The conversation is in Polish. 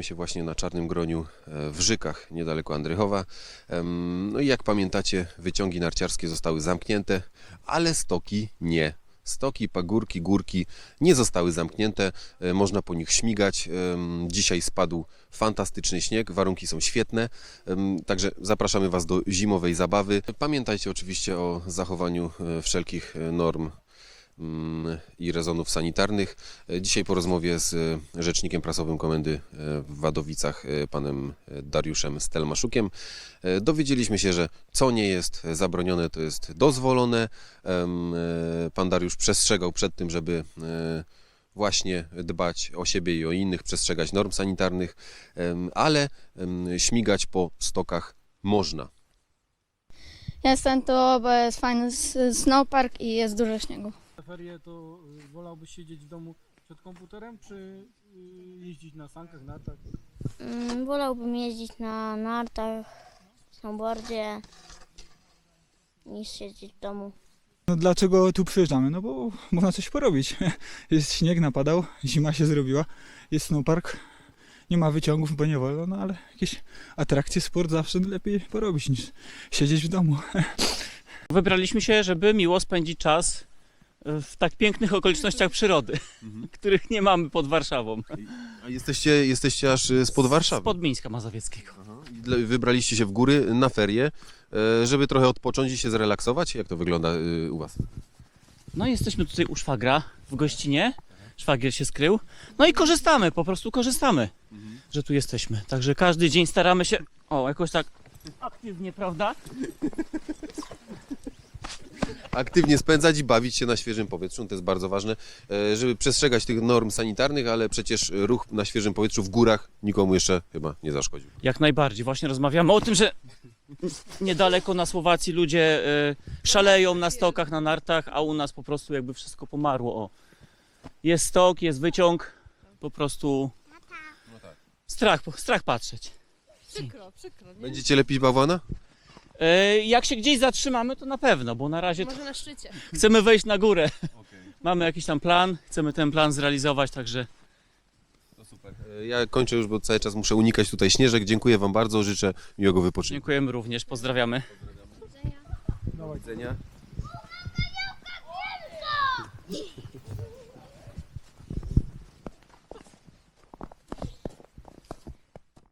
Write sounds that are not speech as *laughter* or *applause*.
się właśnie na Czarnym Groniu e, w Żykach, niedaleko Andrychowa. No i jak pamiętacie, wyciągi narciarskie zostały zamknięte, ale stoki nie. Stoki, pagórki, górki nie zostały zamknięte, e, można po nich śmigać. Dzisiaj spadł fantastyczny śnieg, warunki są świetne, także zapraszamy Was do zimowej zabawy. Pamiętajcie oczywiście o zachowaniu e, wszelkich norm i rezonów sanitarnych. Dzisiaj po rozmowie z e, rzecznikiem prasowym komendy e, w Wadowicach, e, panem Dariuszem Stelmaszukiem, dowiedzieliśmy się, że co nie jest zabronione, to jest dozwolone. Pan Dariusz przestrzegał przed tym, żeby właśnie dbać o siebie i o innych, przestrzegać norm sanitarnych, ale śmigać po stokach można. Jestem tu, bo jest fajny snowpark i jest dużo śniegu. Ferie to y, wolałbyś siedzieć w domu przed komputerem, czy y, jeździć na sankach, nartach? Mm, wolałbym jeździć na nartach, snowboardzie niż siedzieć w domu. No dlaczego tu przyjeżdżamy? No bo można coś porobić. *laughs* Jest śnieg, napadał, zima się zrobiła, jest snowpark, nie ma wyciągów, bo nie wolno, no ale jakieś atrakcje, sport zawsze lepiej porobić niż siedzieć w domu. *laughs* Wybraliśmy się, żeby miło spędzić czas w tak pięknych okolicznościach przyrody, *laughs* których nie mamy pod Warszawą. A jesteście, jesteście aż y, spod Warszawy. Spod Mińska Mazowieckiego. Dla- Wybraliście się w góry na ferie, e, żeby trochę odpocząć i się zrelaksować. Jak to wygląda y, u Was? No jesteśmy tutaj u szwagra w gościnie. Szwagier się skrył. No i korzystamy, po prostu korzystamy, że tu jesteśmy. Także każdy dzień staramy się, o, jakoś tak aktywnie, prawda? Aktywnie spędzać i bawić się na świeżym powietrzu, to jest bardzo ważne, e, żeby przestrzegać tych norm sanitarnych, ale przecież ruch na świeżym powietrzu w górach nikomu jeszcze chyba nie zaszkodził. Jak najbardziej. Właśnie rozmawiamy o tym, że niedaleko na Słowacji ludzie e, szaleją na stokach, na nartach, a u nas po prostu jakby wszystko pomarło. O. Jest stok, jest wyciąg, po prostu strach, strach patrzeć. Przykro, przykro. Nie? Będziecie lepić bałwana? E, Jak się gdzieś zatrzymamy, to na pewno, bo na razie to Może na szczycie. chcemy wejść na górę. *laughs* Mamy jakiś tam plan, chcemy ten plan zrealizować, także E, Ja kończę już, bo cały czas muszę unikać tutaj śnieżek. Dziękuję Wam bardzo, życzę miłego wypoczynku. dziękujemy również, pozdrawiamy. Do widzenia.